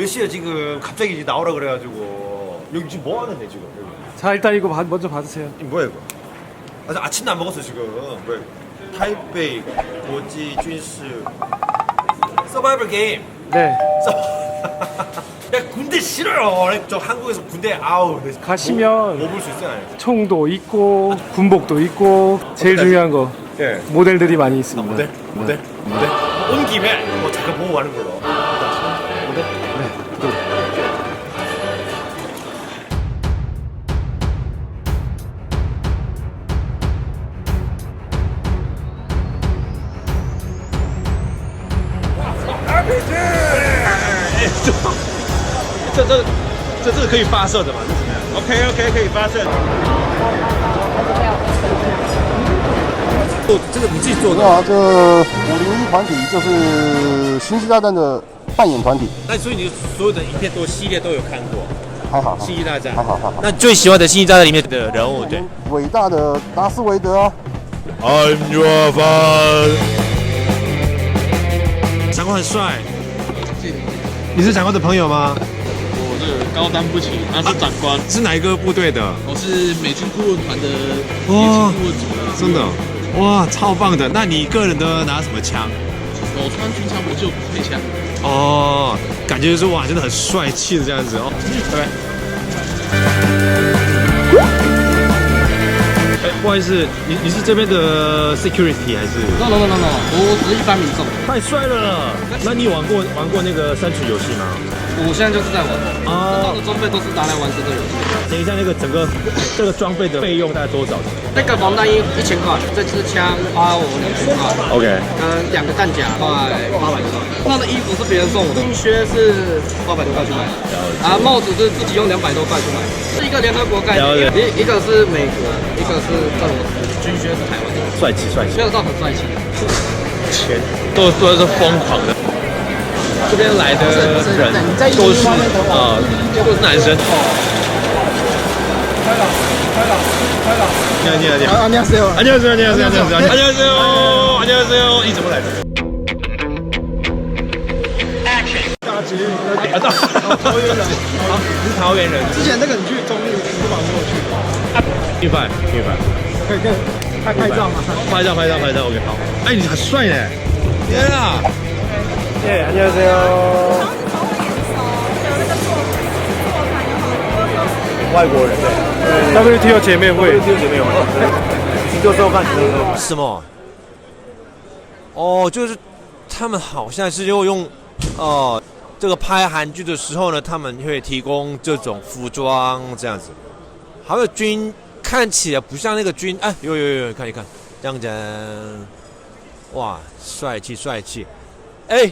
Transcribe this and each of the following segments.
몇 시에 지금 갑자기 이제 나오라 그래가지고. 여기 지금 뭐 하는데 지금? 여기 자 일단 이거 받- 먼저 받으세요. 이 뭐야 이거? 아직 아침도 안 먹었어 지금. 뭐야 이거 타이베이 고지 쥔스. 서바이벌 게임. 네. 서... 야 군대 싫어요. 저 한국에서 군대 아우. 가시면 먹을 수 있어요? 아니? 총도 있고 군복도 있고 제일 중요한 거. 예. 모델들이 많이 있습니다. 모델? 모델? 모델? 온 김에? 뭐 잠깐 보고 가는 걸로 可以发射的嘛？OK OK 可以发射。哦，这个你自己做的？啊，这五零一团体就是星际大战的扮演团体，那所以你所有的影片都系列都有看过还好，《星际大战还》。好，还好。那最喜欢的《星际大战》里面的人物，对。伟大的达斯维德啊，I'm your fan。长官很帅。你是长官的朋友吗？高担不起，他是长官，是哪一个部队的？我是美军顾问团的顾问组的，真的，哇，超棒的！那你个人都拿什么枪？我穿军枪，我就不配枪。哦，感觉就是哇，真的很帅气的这样子哦。拜拜。哎，不好意思，你你是这边的 security 还是？No no no no no，我只是一般民众，太帅了！那你有玩过玩过那个三群游戏吗？我现在就是在玩，啊，到的装备都是拿来玩这个游戏。等一下，那个整个这个装备的费用大概多少？钱那个防弹衣一千块，这支枪花我两千块，？OK，嗯两个弹夹快八百多块。那的衣服是别人送我的，军靴是八百多块去买的，啊，帽子是自己用两百多块去买的，是一个联合国概念，一一个是美国，一个是俄罗斯，军靴是台湾的，帅气帅气，没有到很帅气。钱都都是疯狂的。这边来的人都是啊、都是男生。开了，开了。你好，你好，你好，你好，你好，你好，你好，你好，你好，你好，你好，你好，你好，你好，你好，你好，你好，你好，你好，你怎么来的？大吉，桃园人，好，你是桃园人。之前那个你去中立，你干没有去？一百，一百。可以，可，拍拍照吗？拍照，拍照，拍照，OK，好。哎，你很帅耶！天啊！네 안녕하세요. 外国人对。 WTO 姐妹会弟兄姐妹有吗？你就说看，你就说。什么？哦，就是他们好像是又用，哦、这个拍韩剧的时候呢，他们会提供这种服装这样子。还有军看起来不像那个军，哎，有有有，有看一看，这样子，哇，帅气帅气。哎，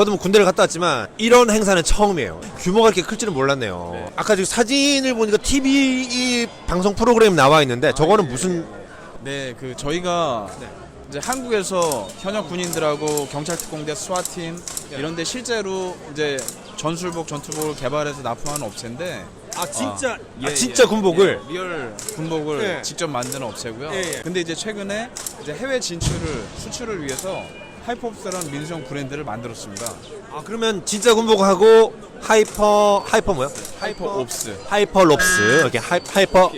저도 뭐 군대를 갔다 왔지만 이런 행사는 처음이에요 규모가 이렇게 클 줄은 몰랐네요 아까 지금 사진을 보니까 TV 이 방송 프로그램 나와 있는데 저거는 무슨 네, 그 저희가 네. 이제 한국에서 현역 군인들하고 경찰 특공대 수화팀 이런데 실제로 이제 전술복 전투복을 개발해서 납품하는 업체인데 아 진짜 예, 아 진짜 예, 군복을 예, 리얼 군복을 예. 직접 만드는 업체고요. 예, 예. 근데 이제 최근에 이제 해외 진출을 수출을 위해서 하이퍼업스라는 민수형 브랜드를 만들었습니다. 아 그러면 진짜 군복하고 하이퍼 하이퍼 뭐요? 하이퍼옵스. 하이퍼 롭스 이렇게 하이, 하이퍼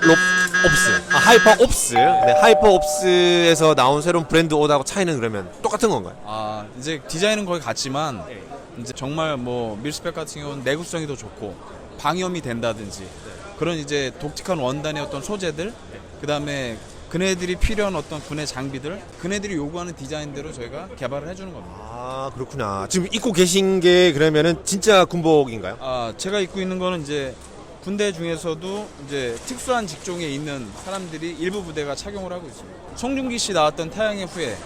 롭 옵스 아 하이퍼 옵스 네 하이퍼 옵스에서 나온 새로운 브랜드 옷하고 차이는 그러면 똑같은 건가요? 아 이제 디자인은 거의 같지만 예. 이제 정말 뭐 밀스펙 같은 경우는 내구성이 더 좋고 방염이 된다든지 그런 이제 독특한 원단의 어떤 소재들 그 다음에 그네들이 필요한 어떤 군의 장비들 그네들이 요구하는 디자인대로 저희가 개발을 해주는 겁니다. 아 그렇구나 지금 입고 계신 게 그러면은 진짜 군복인가요? 아 제가 입고 있는 거는 이제 군대 중에서도 이제 특수한 직종에 있는 사람들이 일부 부대가 착용을 하고 있습니다. 송중기 씨 나왔던 태양의 후예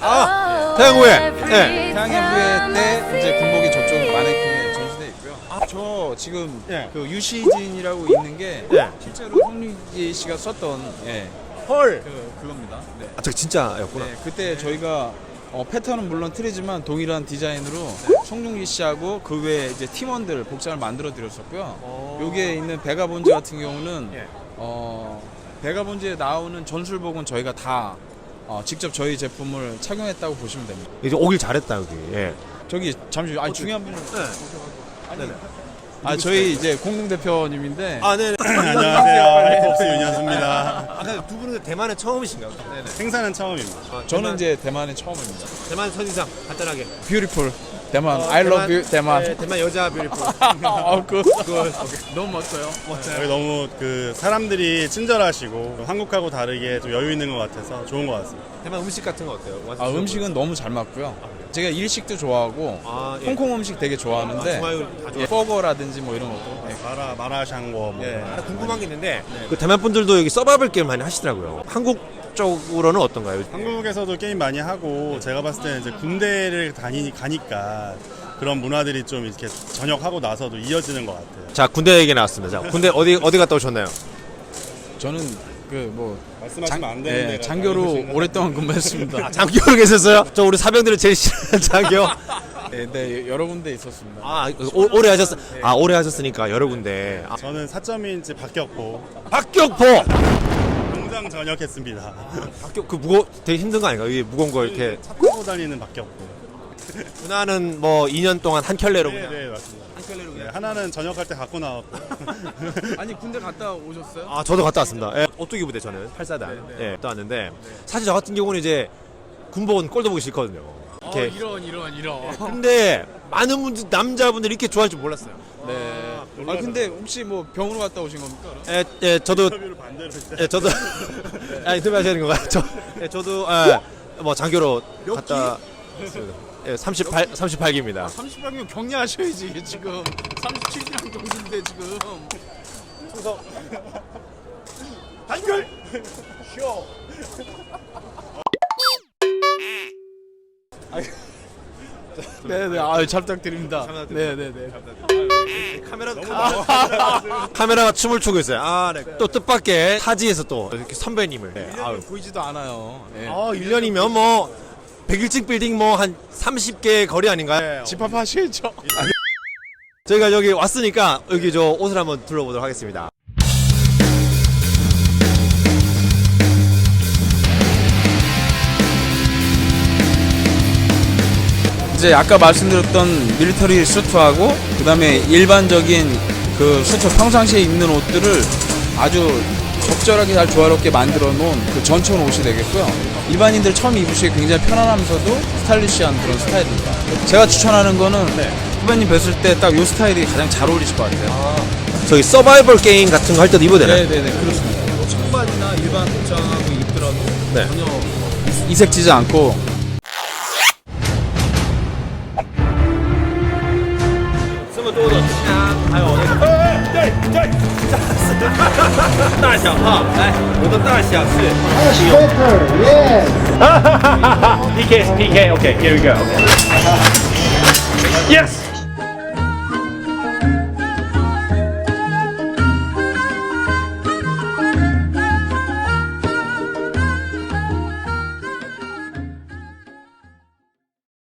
아 태양 후예 네. 태양의 후예 때 이제 군복이 저쪽 마네킹에 전시돼 있고요. 저 지금 예. 그 유시진이라고 있는 게 예. 실제로 송유지 씨가 썼던 예, 헐. 그 그겁니다. 네. 아, 저 진짜였구나. 네, 그때 저희가 어, 패턴은 물론 틀리지만 동일한 디자인으로 송중기 씨하고 그 외에 이제 팀원들 복장을 만들어 드렸었고요. 여기에 있는 베가본즈 같은 경우는 예. 어, 베가본즈에 나오는 전술복은 저희가 다 어, 직접 저희 제품을 착용했다고 보시면 됩니다. 이제 오길 잘했다 여기. 예. 저기 잠시 아 중요한 분을 네. 네네. 아 저희 이제 공동 대표님인데 아, 네네. 안녕하세요. 톱스 윤현수입니다. 아까 두 분은 대만은 처음이신가요? 네네. 생사는 처음입니다. 아, 저는 대만, 이제 대만의 처음입니다. 대만 선인상 간단하게. 뷰티풀 대만 I love you 대만. 네, 대만 여자 뷰티풀. 아, 그, 그, 너무 멋져요. 여기 너무 그 사람들이 친절하시고 한국하고 다르게 좀 여유 있는 것 같아서 좋은 것 같습니다. 대만 음식 같은 거 어때요? 아. 음식은 너무 잘 맞고요. 제가 일식도 좋아하고 아, 예. 홍콩 음식 되게 좋아하는데 중화요리 다 좋아. 예, 버거라든지 뭐 이런 것도 예. 마라 마라샹궈 뭐. 예. 하나 궁금한 게 있는데 그 대만 분들도 여기 서바이벌 게임 많이 하시더라고요. 한국 쪽으로는 어떤가요? 한국에서도 게임 많이 하고 제가 봤을 때는 이제 군대를 다니 가니까 그런 문화들이 좀 이렇게 전역하고 나서도 이어지는 것 같아요. 자 군대 얘기 나왔습니다. 자 군대 어디 어디 갔다 오셨나요? 저는 그뭐 말씀하시면 안 되는데 장교로 오랫동안 근무했습니다. 장교로 계셨어요? 저 우리 사병들을 제일 싫어하는 장교. 네, 네, 여러 군데 있었습니다. 아 오, 오래 하셨 아 오래 하셨으니까 여러 군데. 아, 저는 사점인지 박격포 박격포. 공장 전역했습니다. 박격 그 무거 되게 힘든 거 아닌가? 이 무거운 거 이렇게 차 타고 다니는 박격포. 누나는 뭐 2년 동안 한 켤레로 네, 그냥. 네 맞습니다. 한 켤레로 네, 하나는 전역할 때 갖고 나왔고 아니 군대 갔다 오셨어요? 아 저도 갔다 왔습니다. 예, 오뚜기 부대 저는 8사단 예, 갔다 왔는데 사실 저 같은 경우는 이제 군복은 꼴도 보기 싫거든요. 이렇게 이런 이런 이런. 근데 많은 분들 남자분들이 이렇게 좋아할 줄 몰랐어요. 네. 아 근데 혹시 뭐 병으로 갔다 오신 겁니까? 그럼? 예, 예 저도 인터뷰를 반대로 했어요. 예, 저도 아 인터뷰 되는 건가요? 저 예, 저도 예, 뭐 장교로 갔다 왔습니다. 예, 38 38기입니다. 30방이면 격려하셔야지 이게 지금 37기랑 동인데 지금. 단결 네네 아유 잘 부탁드립니다. 네네네. 카메라 카메라 카메라가 춤을 추고 있어요. 아, 네. 또 뜻밖의 타지에서 또 이렇게 선배님을. 네. 아유. 보이지도 않아요. 예. 아, 1년이면 뭐 101층 빌딩 뭐 한 30개 거리 아닌가요? 집합하셔야죠. 저희가 여기 왔으니까 여기 저 옷을 한번 둘러보도록 하겠습니다. 이제 아까 말씀드렸던 밀리터리 수트하고 그다음에 일반적인 그 수트 평상시에 입는 옷들을 아주 적절하게 잘 조화롭게 만들어 놓은 그 전천 옷이 되겠고요. 일반인들 처음 입으시기 굉장히 편안하면서도 스타일리시한 그런 스타일입니다. 제가 추천하는 거는 네. 후배님 뵀을 때 딱 이 스타일이 가장 잘 어울리실 것 같아요. 아. 저기 서바이벌 게임 같은 거 할 때도 입어야 되나요? 네네네 그렇습니다. 뭐 청바지나 일반 옷장하고 입더라도 네. 전혀 이색지지 않고 쓰면 또 얻어. 大小号，来，我的大小是 Yes。P K P K，OK，Here we go Yes